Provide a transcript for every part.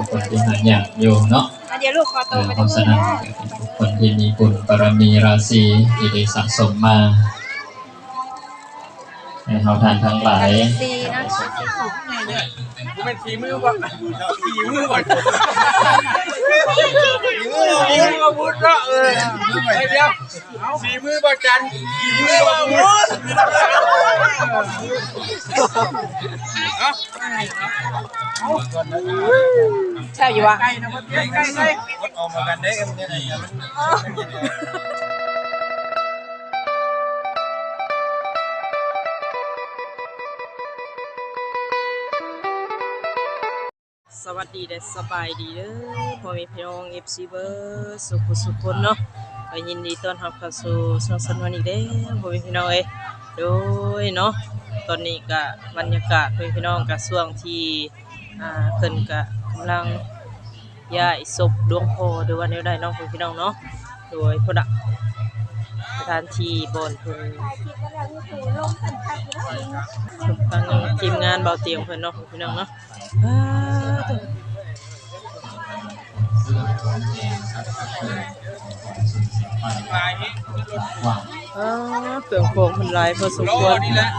บุคคลที่หาอย่างอยู่เนาะอะเดี๋ยวลูกขอเอตัวอไปเพตรงราะฉะนู้นั้นนก็เป็นบุคคลที่มีบุญบารมีราศีที่ได้สะสมมา ให้เขาทานทั้งหลายดีนะกูเป็นทีมือก่อนทีมือก่อนทีมือทีมือบุญเนาะเออเดี๋ยวสีมือประจันทีมือบุญใช่อยู่วะใกล้นะใกล้ใกล้ใกล้วัดออกมากันได้กันเนี่ย วัสดีเด้อสบายดีเด้อพ่อแม่พี่น้อง FC เบอร์สุขสุขคนเนาะก็ยินดีต้อนรับเข้าสู่ช่องสันวันอีกเด้อพ่อแม่พี่น้องเอ้ยโดยเนาะตอนนี้ก็บรรยากาศพ่อแม่พี่น้องก็ช่วงที่อ่าเพิ่นก็กำลังย้ายศพดวงพ่อหรือว่าแนวใดเนาะพ่อแม่พี่น้องเนาะโดยพุ่นน่ะสถานที่บ่อนเพิ่นทางทีมงานเบาเตียงเพิ่นเนาะพ่อแม่พี่น้องเนาะ อ่าตัวลายนี้อ่าเครื่องโครงมันหลายพอสมรควอรนี่แหละ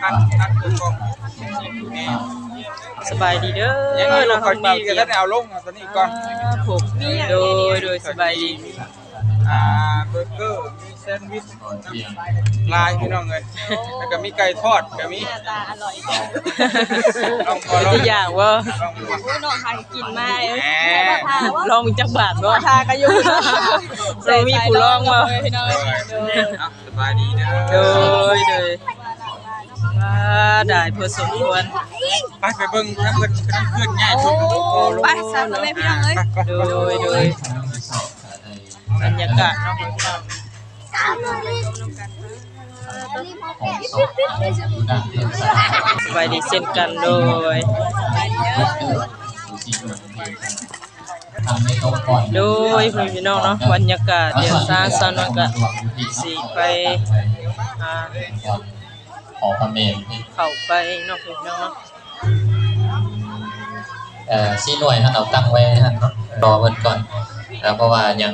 ทันทันตัวกองสบายดีเด้ยังอไงเราน้องคอยเบาดีกัเตีนยแล้วงเอาลงตอนนี้ก่อนอ่าผมโดยโดยสบายดีอ่าเบอร์เกอร์มีแซนด์วิชลายพี่น้องเลยแล้วก็มีไก่ทอดก็มีลองมาลองทุกอย่างว่าลองมาน้องใครกินมาเอ้ยแหมลองมีจักบาทบ่ทาก็อยู่เรามีผู้ลองบ่พี่น้องเอาสบายดีนะโดยโดยว่าได้พอสมควร ไปไปเบิ่งนะเพื่อนเพื่อนเพื่อนง่ายสุดไปสามคนเลยพี่น้องเอ้ยโดยโดยบรรยากาศเนาะพี่น้องของ สองด้านเพื่อนสาวสบายดีเช่นกันโดยทำให้ตกก่อโดยพี่น้องเนาะบรรยากาศเดี๋ยวสร้างสรรค์มันก็สิไปขอพระเมรุเข้าไปเนาะพี่น้องเนาะเอ่อซีหน่วยท่านเอาตั้งไว้ท่านเนาะรอเพิ่นก่อนแล้วเพราะว่ายัง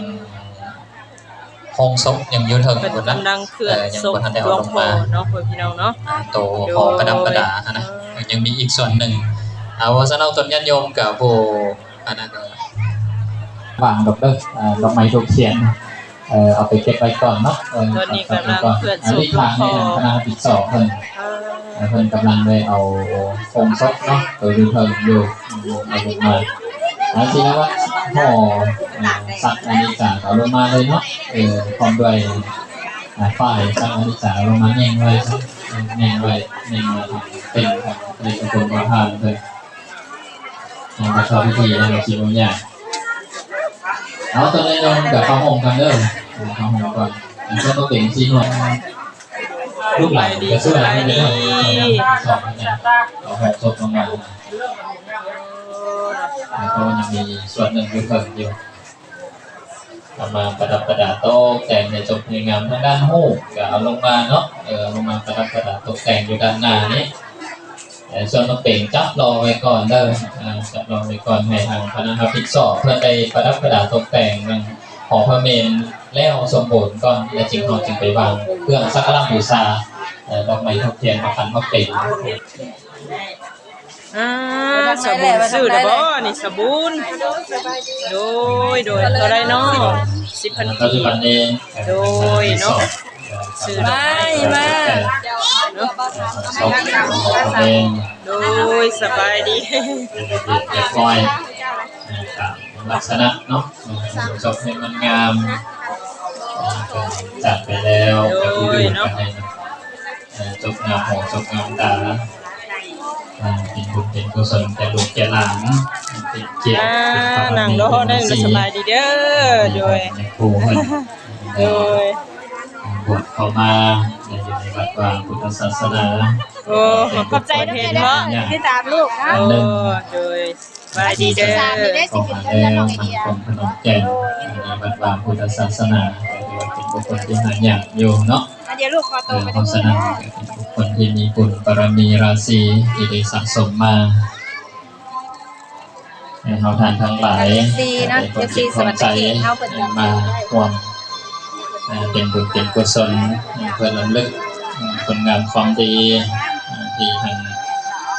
คงศพยังอยืนถึงเป็นคนนั้นกำลังเคลื่อนเออยังศพบ่ทันได้หลเอาวงลงพ่อมาเนาะพี่น้องเนาะโตพอกระดับกระดาฮะนะยังมีอีกส่วนหนึ่งเอาว่าสนเอาต้นญาติโยมกับผู้อันนั้นก็วางดอกเด้ออ่าดอกไม้ทูบเทียนเอ่อเอาไปเก็บไว้ก่อนเนาะเออตอนนี้กำลังเคลื่อนอันศพนี้หลวทางงพ่ในอคณะติดสอบเพิ่นเอ่อเพิ่นกำลังได้เอาโครงซบเนาะตัวดูเพิ่งอยู่เอาลงมาแล้วทีนี้ว่า ห่อสัตว์อันนี้จะเอาลงมาเลยเนาะเออพร้อมด้วยอ่าฝ่ายสัตว์อันนี้จะเอาลงมาแง่งไว้แง่งไว้แง่งไว้เป็นครับในกระบวนการทานเลยในประชาพิธีในเราชิมบางอย่างเอาตัวนี้ลงกับข้าวหงกันเด้อข้าวหงก่อนอันนี้ก็เป็นซีนวลลูกหลานจะช่วยอะไรไม่ได้สอบเนี่ยเอาแบบสดลงมา แล้วก็ยังมีส่วนหนึ่งอยู่เพิ่มอยู่เอามาประดับประดาโต๊ะแต่งในจบในงามทางด้านหูก็เอาลงมาเนาะเออลงมาประดับประดาตกแต่งอยู่ด้านหน้านี้แต่ส่วนมาเป่งจับรอไว้ก่อนเด้อจับรอไว้ก่อนให้ทางคณะพิดสอบเพื่อไปประดับประดาตกแต่งมันของพระเมนแล้วสมบูรณ์ก่อนแล้วจึงเราจึงไปวางเครื่องสักการะบูชาเออดอกไม้ทูบเทียนมาขันมาเป่ง อ่าสบูนซื้อได้บ่นี่สบูนโดยโดยเท่าไรเนาะสิบพันปัจกีจุบันนี้โดยเนาะซื้อได้มาเนาะสองของเองโดยสบายดีเรียบร้อยตามลักษณะเนาะจบให้มันงามจัดไปแล้วกับผู้ดูกันให้จบงามหัวจบงามตา เป็นบุญเป็นกุศลแต่ลูกแก่หลานเป็นเกียรติอ่านั่งรอได้สบายดีเด้อโดยครูเพิ่นโดยบวชเข้ามาในอยู่ในวัดวางพุทธศาสนาโอ้ขอบใจนะเห็เนเนาะที่ตามลูกนะโอ้โดยสบายดีเด้อเข้ามาแล้วสังคมขนมแกงในวัดวางพุทธศาสนาแต่ว่าเป็นบุคคลที่หายางอยู่เนาะ เดี๋ยวลูกขอเอตัวอไปเพตรงราะฉะนู้นั้นนก็เป็นบุคคลที่มีบุญบารมีราศีที่ได้สะสมมาให้เฮาทานทั้งหลายซีเนาะเอฟซีสวัสดีเฮาเปิดจังมาร่วมเอ่อเป็นบุญเป็นกุศลเพื่อรำลึกผลงานความดีเอ่อที่ทาง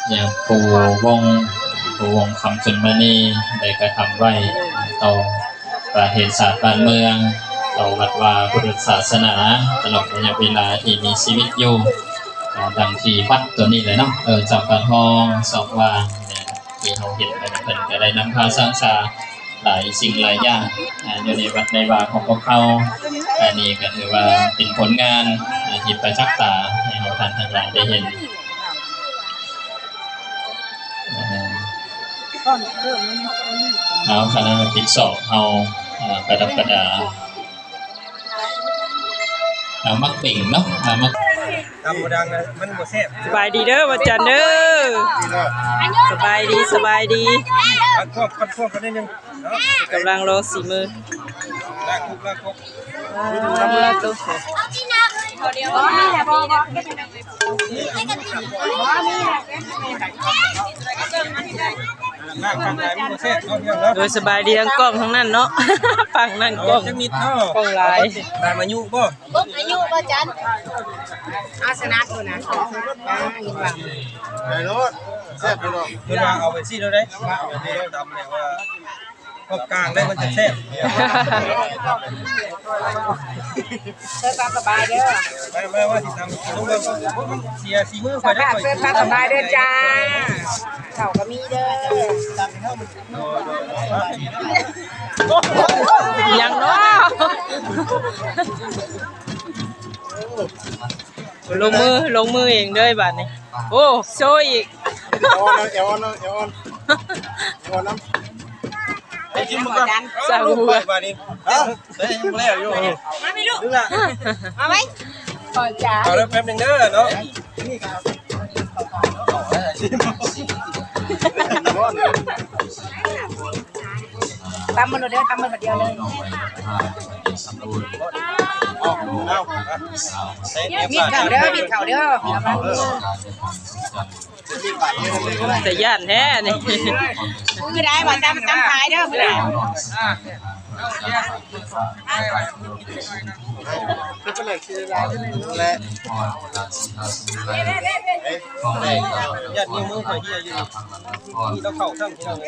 อย่างปูวงปูวงคำชนมณีได้กระทำไว้ต่อประเทศศาสตร์บ้านเมือง ต่อวัดวาพุทธศาสนาตลอดระยะเวลาที่มีชีวิตอยู่ดังที่วัดตัวนี้เลยเนาะเออจับปะทองสองวางเนี่ยที่เราเห็นกันเพิ่นก็ได้นำพาสร้างสรรค์หลายสิ่งหลายอย่างอยู่ในวัดในวาของพวกเขาอันนี้ก็ถือว่าเป็นผลงานอ่าที่ประจักษ์ตาให้เราท่านทั้งหลายได้เห็นเอาคณะปิดสอบเอาประดับประดา เอามักเป่งเนาะเอามักตำบ่ดังนะมันบ่แซ่บสบายดีเด้อวันจันทร์เด้อสบายดีสบายดีอันพวกกันพวกกันนิดนึงเนาะกำลังรอสีมือลากคุกลากคุกอ่าตุ๊กลากข้างในมันบ่แซ่บเนาะเรื่องเนาะ โดยสบายดีทั้งกล้องทั้งนั้นเนาะฝั่งนั่นกล้องจังนิดเนาะกล้องลายตามอายุบ่บ่อายุบ่จันอาสนะตัวนะอ่ายินไปรถแซ่บไปรถเว่าเอาไปซี่แล้วได้มาเอาไปดำเนี่ยว่า กกลางได้มันจะแซ่บเชิญตามสบายเด้อไม่ไม่ว่าสิทำต้องเบิ่งเสียสีมือไปสได้ภาพเชิญตามสบายเด้อจ้าเขาก็มีเด้อยังเนาะลงมือลงมือเองเด้อบัดนี้โอ้โชว์อีกเอวอนเอวอนเอวอนเอวอนน้ำ ไอ้จิ้มมันก็สาวหัวบานี้เอ้าเฮ้ยยังแล้วอยู่มาไม่รู้ดูละเอาไหมก่อนจ้าเอาแล้วแป๊บนึงเด้อเนาะตามมันเด้อตามมันเดียวเลยเอาเอาใส่เอฟมีดเข่าเด้อมีดเข่าเด้อ แต่ย่านแท้นี่มือได้บ่ตามตามขายเด้อมือได้และยัดนิ้วมือคอยเฮียอยู่นี่ต้องเข้าข้างที่เราเลย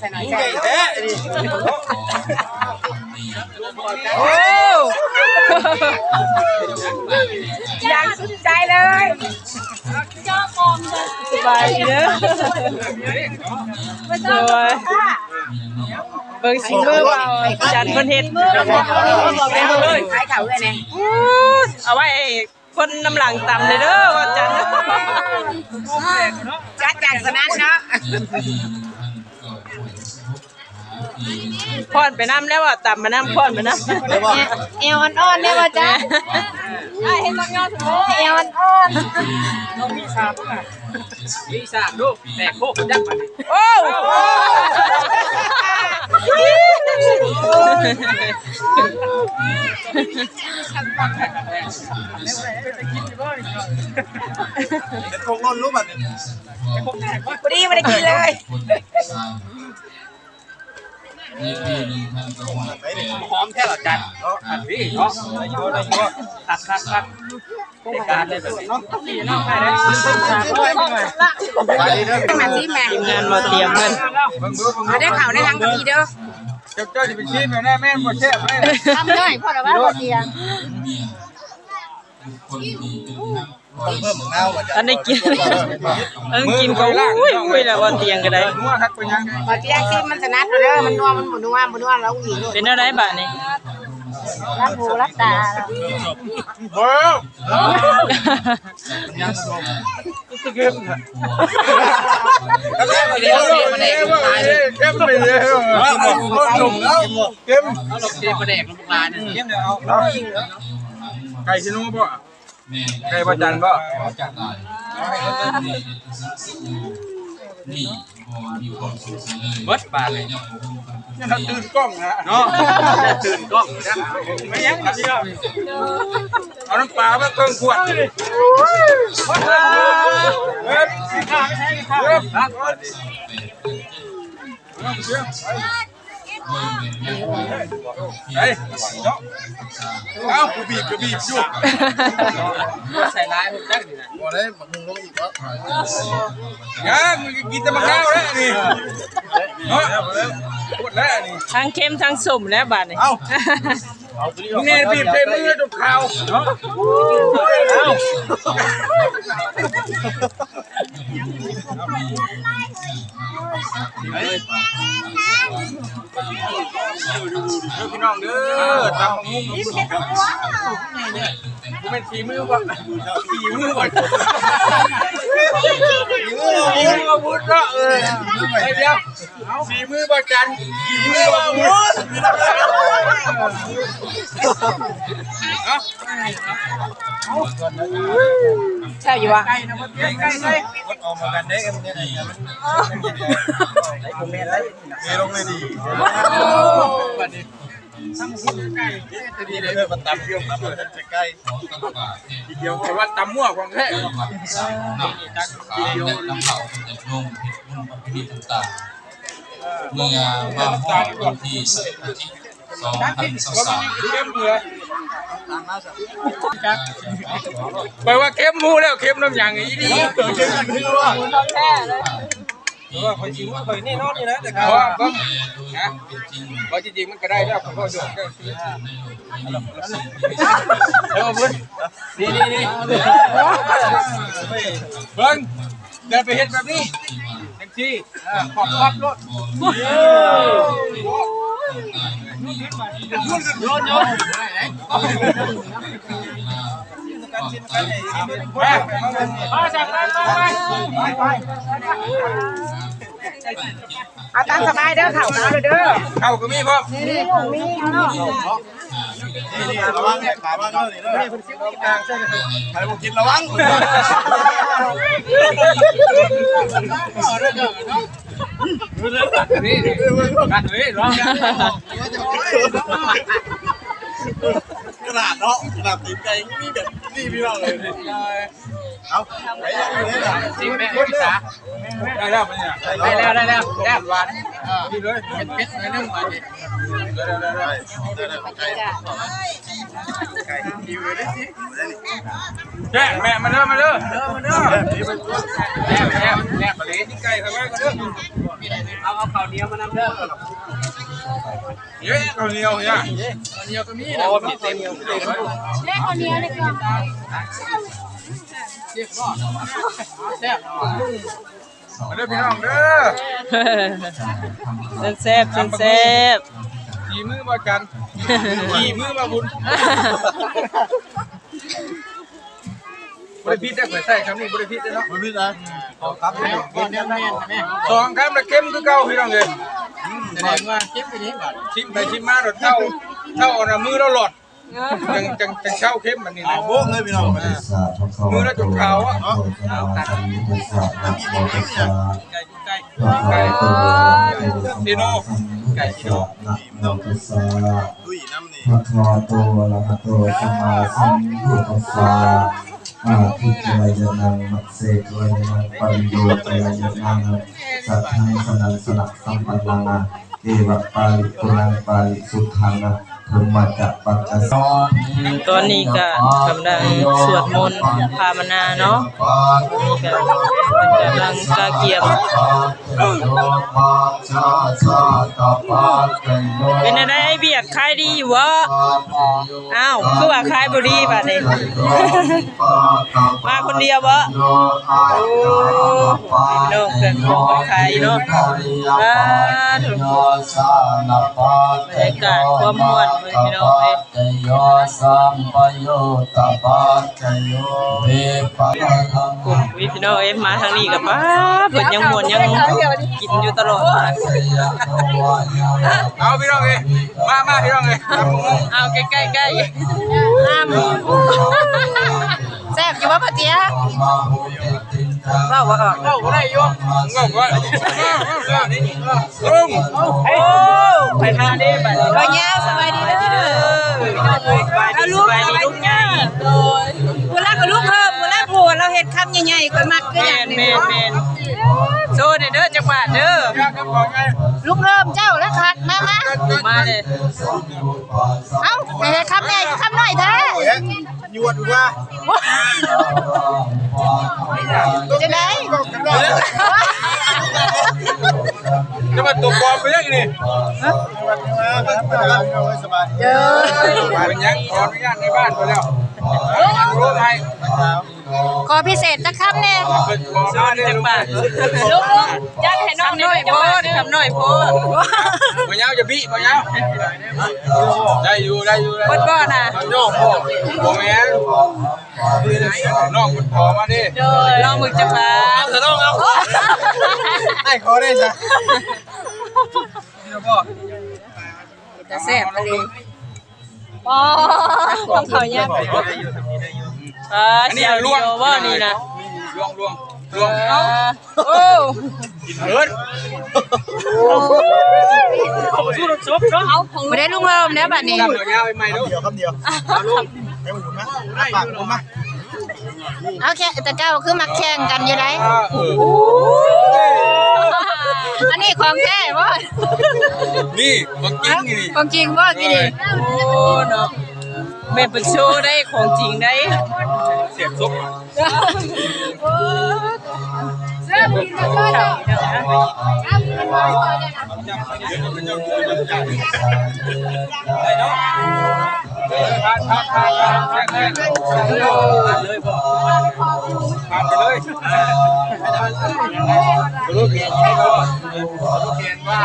ใส่หน่อยใหจ้าญ่แท้ดิโอ้ ยังสุดใจเลยสบายดีเด้อสวยเบิ่งสิมือเบาจันเพิ่นเฮ็ดขายเข่าเลยเนี่ยอู้เอาไว้คนน้ำหลังต่ำเลยเด้อว่าจันจัดจากสนั้นเนาะ พอนไปน้ำแล้วว่าต่ำมาน้ำพอนไปน้ำเอวอ่อนๆเนี่ยบ่จ้าไอ้เห็นมักยอดถึงเอวอ่อนโอ้เป็นคงนอนรู้บัดๆพอดีไม่ได้กินเลย พร้อมแค่หลักจันเนาะอันนี้เนาะได้อยู่ได้อยู่ตัดตัดตัดการได้แบบนี้เนาะเนาะได้ไปเด้อมาซิแม่ทีมงานมาเตรียมกันเบิ่งดูเบิ่งเอาได้เข่าได้ทั้งกะพีเด้อเจ้าเจ้าจะไปชี้แม่แน่แม่บ่แซ่บแม่ทำเลยพอแล้วว่าบ่เตียงต้ องเพิ่มหมึงเน่าอันนี้กินอันนี้กินก็อุ้ยอุ้ยแล้วว่าเตียงก็ได้นัวทักไปยังบ่เตียงซิมันสนัดเด้อมันนัวมันบ่นัวบ่นัวแล้วอีกเป็นอะไรบ้านี่รับหูรับตาเฮ้ยเดี๋ยวเดี๋ยวเดี๋ยวเข้มไปเลยเข้มหนุ่มแล้วเข้มเอาหลบเสียประเด็กลูกหลานเข้มเดี๋ยวเอาไก่ชิโน่ป่ะ ไก่ประจันป่ะเบิดบาทเลยเนี่ยเราตื่นกล้องนะเนาะตื่นกล้องนะไม่ยังครับพี่น้องเอาน้ำปลามาเครื่องขวดเฮ้ยเฮ้ยข้าไม่ใช่ข้าเฮ้ย เฮ้ยเนาะเอ้ากูบีบกูบีบอยู่ใส่ร้ายผมจักนี่นะบ่ได้บักมุงลงอีกก็ยังมึงกินแต่มะนาวแล้วนี่เนาะพูดแล้วนี่ทั้งเค็มทั้งสมแล้วบาดนี้เอ้ามึงเนี่ยบีบใส่มือตรงข่าวเนาะเอ้า พี่น้องเด้อตามุ้งกูเป็นทีมือบ่ทีมือบ่ทีมืออาวุธเนาะเออไอ้เดียว สีมือบ่จันทีมืออาวุธแซ่บอยู่วะใกล้ใกล้ใกล้ออกมากันได้กันเนี่ยผมแม่ได้เมลงเลยดีดีเลยมันตำเยี่ยมตำเลยจะใกล้เดียวแต่ว่าตำมั่วของแท้เมื่ อว่าพ่อวันที่สิบอาทิตย์สองพันสองสามเข้มเหลือไปว่าเข้มมูแล้วเข้มน้ำยางอีนี่เข้มกันคือว่าแซ่เลยว่าคนจริงว่าคนนี่นอนนี่นะแต่ว่าก็นะว่าจริงๆมันก็ได้แล้วผมก็โดดก็ซื้อเออเบิ้งนี่นี่นี่เบิ้ง เดินไปเห็นแบบนี้เต็มที่ขอบขอบรถมาจากนั้นมาไปเอาตามสบายเด้อข่าวเอาเลยเด้อเข้าก็มีพ่อนี่ นี่นี่ระวังเนี่ยขาบ้างเลยนี่คุณคิดกลางใช่ไหมใครบอกกินระวังนี่กันเลยร้องขนาดเนาะขนาดตีนไก่มีแบบนี่พี่น้องเลยเอาไปยังอยู่เลยนะสิแม่พี่สาได้แล้วมันเนี่ยได้แล้วได้แล้วได้หวานนี่เลยเป็นเป็ดในนึ่งมาดิ ได้ได้ได้ได้ได้ไก่ไก่ดิวเลยสิแม่แม่มาเด้อมาเด้อมาเด้อแม่แม่แม่มาเลยที่ไก่ทำไมก็เด้อเอาเอาข้าวเหนียวมานำเด้อเย้ข้าวเหนียวเนี่ยข้าวเหนียวก็มีนะมีเต็มเต็มเลขคนนี้เลยก่อนมาเด้อพี่น้องเด้อแซ่บแซ่บแซ่บ ขี่มือมากันขี่มือมาบุญบริพิษได้ข่อยใส่คำนี้บริพิษได้เนาะคุณพี่นะครับกินแม่แม่แม่สองคำละเข้มคือเก่าพี่น้องเลยแสดงว่าเก็บไปนี้ก่อนชิมไปชิมมาโดดเท่าเท่าเอานะมือเราหลอดจังจังจังเช่าเข้มมันนี่เอานะโบ๊กเลยพี่น้องมือเราจนขาวอะเนาะน้ำกินกินเนี่ยไก่ไก่ไก่ซีโน่ ไก่ซีโน่ดุยน้ำนี่พระวาโตอะระหะโตสัมมาสัมพุทธัสสะอาทิตยยนังมัสเสจายนังปัญโยตยยนังสัทธังสนังสนักสัมปันนังเอวะปาลิปุรังปาลิสุทังธุมมาจะ ตอนนี้ก็กำลังสวดมนต์ภาวนาเนาะนี่ก็กำลังกาเกียมเป็นอะไรไอ้เบียดขายดีอยู่วะอ้าวคือว่าขายบ่ดีบัดนี้มาคนเดียวบ่โอ้พี่น้องเพิ่นของคนขายเนาะอ่าถูกบรรยากาศความม่วนเลยพี่น้องเอ้ยโยสัมปโยตปัจจโยเวปัสสังกลุ่มวิพี่น้องเอ้ยมาทางนี้ก็ป้าเพิ่นยังม่วนยังกินอยู่ตลอดเอาพี่น้องเลยมามาพี่น้องเลยเอาใกล้ๆใกล้ๆห้ามแซ่บอยู่ว่าปะเจี๊ยมาหุยติน เราว่าเราได้ยู่งงว่าลุงโอ้ไปมาเด้บัดนี้บ่ยสบายดีเด้อเอาลูกสบายดีลูกง่ายผู้รักกับลูกเพิ่มผู้รักผัว เราเฮ็ดคำใหญ่ๆก็มักคือแมอย่างนแมนี้นแมนโซ่เด้อเด้อจังหวัดเด้ออยากจะบอกไงลูกเพิ่มเจ้าแล้วคักมามามาเลยเอ้าเฮ็ดคำใหญ่คำน้อยแท้ยวดว่าจะได้จะมาตกบอลไปยังนี่สบายเด้อเป็นยังขออนุญาตในบ้านไปแล้วรู้ไทย ขอพิเศษสักคำแน่เป็นขอบ้านได้จังรู้หวัดลูกๆจัดให้น้องคำหน่อยโพดคำหน่อยโพดมายาวจะบี้มายาวได้อยู่ได้อยู่ได้บดบ่น่ะมันย่อพ่อพ่อแม่น้องมันพอมาดิลองมึงจังหวัดเอาเถอะน้องเอาไอ้ขอได้จ้ะเดี๋ยวพ่อจะแซ่บเลยอ๋อของเขาเนี่ย อ่าเสียวลวงบ่นี่นะลวงลวงลวงเอาโอ้เอิ้นบ่ได้ลูกเพิ่มแล้วบัดนี้ จับมายาวไปใหม่ดูเดียวคำเดียวให้ผมนะปากผมนะเอาแค่แต่เจ้าคือมักแข่งกันอยู่ได้เอออันนี้ของแท้บ่นี่ของจริงนี่ของจริงบ่กินดิโอ้เนาะ แม่เป็นโชว์ได้ของจริงได้เสียบซุปเสื้อกินแล้วก็เนาะทานทานทานทานแซ่บแซ่บเลยพ่ทานไปเลยรู้เกียนใช่พ่อรู้เกียนว่า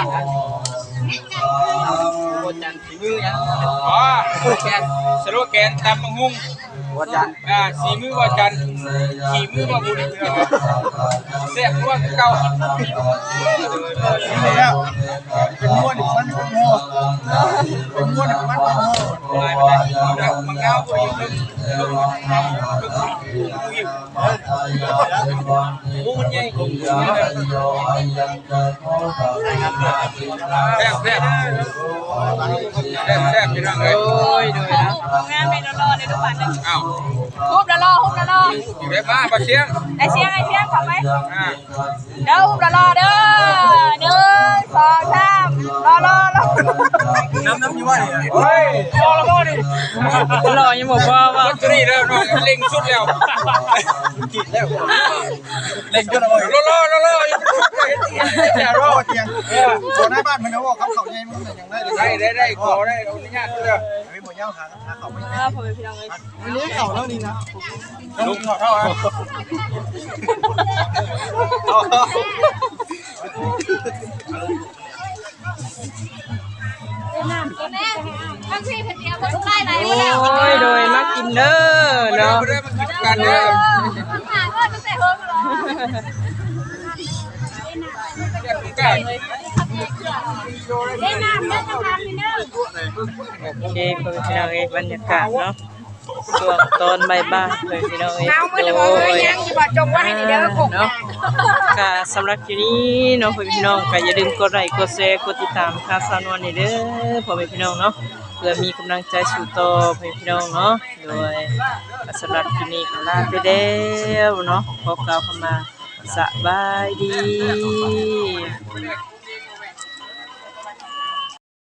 โคจันสีมือยังอ๋อสโลแกนสโลแกนตำมังหุ่งวัจันอ่าสีมือวัจันขี่มือมาบุญเสียบว่าเก่าแล้วเป็นม้วนอีกมันเป็นม้วนเป็นม้วนอีกมันเป็นม้วน แซ่บแซ่บแซ่บแซ่บพี่น้องเอ้ยโอ้ยดูนะงานไม่รอในทุกวันนึงอ้าวฮุบละรอฮุบละรออยู่ได้บ้านปะเชียงไอเสียงไอเสียงเข้าไปอ่าเด้อฮุบละรอเด้อหนึ่งสองสามรอรอรอน้ำน้ำยี่ว่าเนี่ยเฮ้ยพอแล้วพ่อดิรอยังบอกว่าว่าลอตเรี่แล้วน้องเล็งสุดแล้วกินแล้วเล่นจนเอารอรอรอรอ อย่ารอเตียงตัวหน้าบ้านมันนะว่าเขาเขาใหญ่มันอย่างไรได้ได้ได้ขอได้เอาอนุญาตด้ยไม่หมดยาวขาขาเขาไม่อ่าผมเป็นพี่น้องเอ้ยเลี้ยงเขาแล้วนี่นะลุงขอเท่าอ่ทั้งที่เพิ่นเดียวเพิ่นใกล้ไหนโอ้ยโดยมักกินเด้อเนาะเนาะม่ได้มันคิดกันเนี่ยมันตั้งแต่เฮิงแล้วได้น้ำได้น้ำนี่เด้อ โอเคผมเป็นพี่น้องเอ้ยบรรยากาศเนาะช่วงตอนบ่ายๆเลยพี่น้องเอ้ยเอามื้อละบ่ยังสิบ่จงไว้ให้นี่เด้อคงเนาะก็สำหรับคลิปนี้เนาะพ่อแม่พี่น้องก็อย่าลืมกดไลค์กดแชร์กดติดตามค่าสาวนวลนี่เด้อพ่อแม่พี่น้องเนาะเพื่อมีกำลังใจสู่ต่อพ่อแม่พี่น้องเนาะโดยก็สำหรับคลิปนี้ก็ลาไปแล้วเนาะขอกล่าวคำว่า สบายดี